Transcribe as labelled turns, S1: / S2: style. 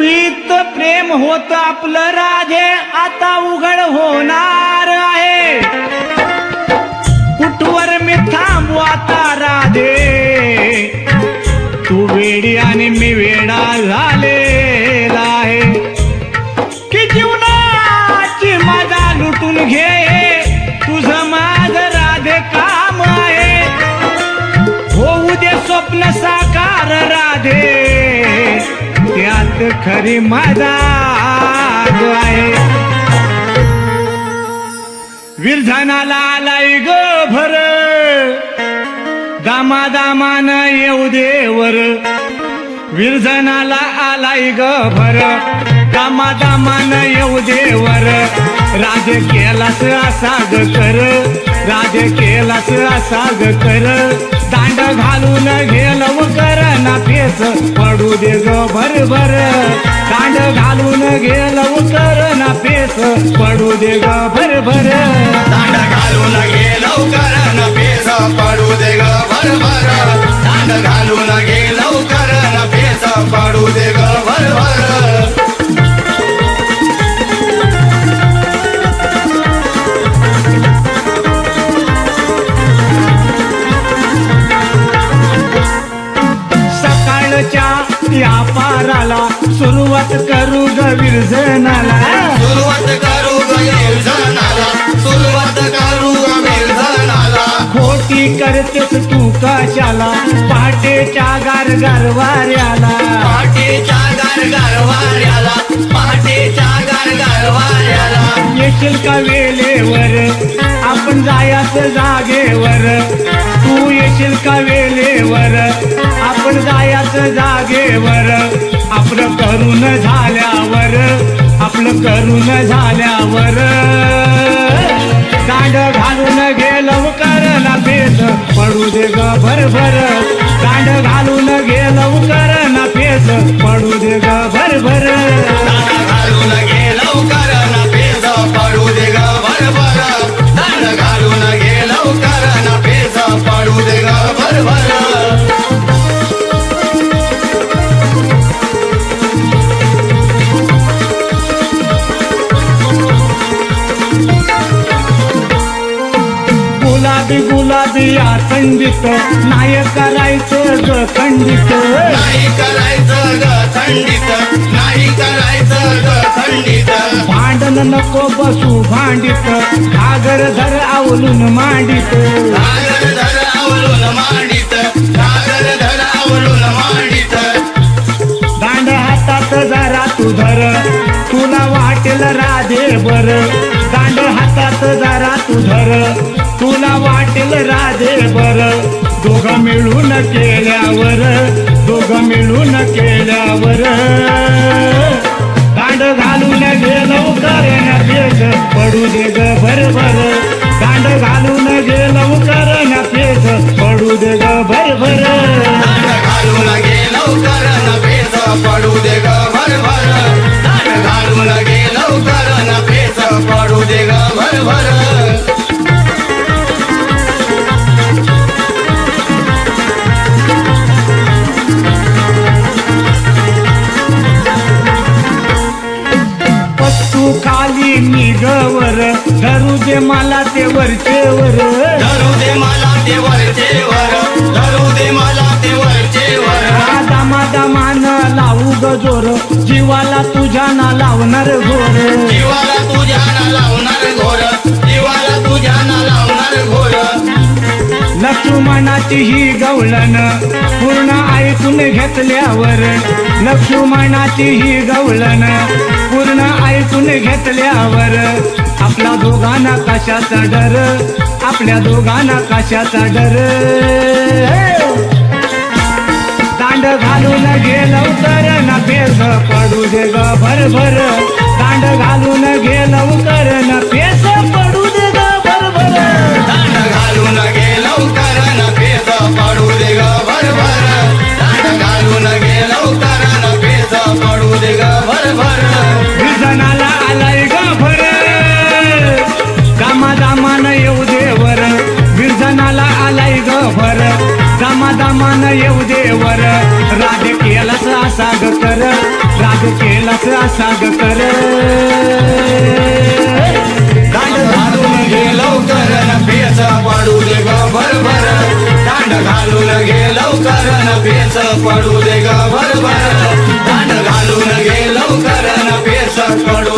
S1: होत आपलं राधे आता उघड होणार आहे. कुठवर मी थांबू आता राधे? तू वेडी आणि मी वेडा खरी मजा आहे. विरझनाला आलाय ग भर. दामा दामान येऊ देवर विरझनाला आलाय ग भर. दामादामान येऊ देवर राज केलास असा ग कर राज केलास असा ग कर दांड घालून गेलव कर ना फेस. दे ग भर भर. दांड घालून गेल उतर ना पेस पडू दे ग भर भर.
S2: दांड घालून गेल उतर ना पेस पडू दे ग भरभर कांड घालून
S1: विरजनाला
S2: सुरुवात करू सुरुवात करू
S1: खोटी करतेस तू कशाला? पहाटेच्या गारगार वाऱ्याला.
S2: पाठीच्या गारगार वाऱ्याला. पाठीच्या गारगार वाऱ्याला.
S1: येशील का वेळेवर? आपण जायाचं जागेवर. तू येशील का वेळेवर? आपण जायाचं जागेवर. आपलं करून झाल्यावर आपलं करून झाल्यावर दांड घालून गेलं कर ना पेस पडू दे ग भर भर घालून गेलं कर ना पेस पडू दे ग गुलाबी आखंडित नाय करायचं ग खंडित.
S2: नाही करायचं ग थंडीत नाही करायचं ग थंडीत
S1: भांडण नको बसू भांडित घागर धर आवलून मांडित.
S2: घागर धर आवलून मांडीत घागर धर आवलून मांडीत.
S1: दांड हातात जरा तू धर. दे बर दोघं मिळून केल्यावर दोघं मिळून केल्यावर. दांड घालून गेलो करण पेच पडू दे ग भर दांड घालून गेलो करण पेच पडू दे ग भर खाली निगवर धरू दे मला ते वरचेवर.
S2: धरू दे मला ते वरचे वर धरू दे मला ते वरचे वर
S1: दामा दामान लावू ग जोर जीवाला तुझ्या ना लावणार घोर.
S2: जीवाला तुझ्या ना लावणार घोर जीवाला तुझ्या ना लावणार घोर.
S1: लक्ष्मणाची ही गवळण पूर्ण ऐकून घेतल्यावर. लक्ष्मणाची ही गवळण पूर्ण ऐकून घेतल्यावर आपल्या दोघांना कशाचा डर? आपल्या दोघांना कशाचा डर? दांड घालून गेलं कर ना पेस पडू दे ग भर भर दांड घालून गेलं
S2: लवकर ना
S1: येऊ देवर. राग केलास असा ग कर. राग केलास असा ग कर.
S2: दांड घालून घे लवकर. पेच पडू दे ग भरभर दांड घालून घे लवकर. पेच दे ग भरभर दांड घालून घे लवकर. पेच पडू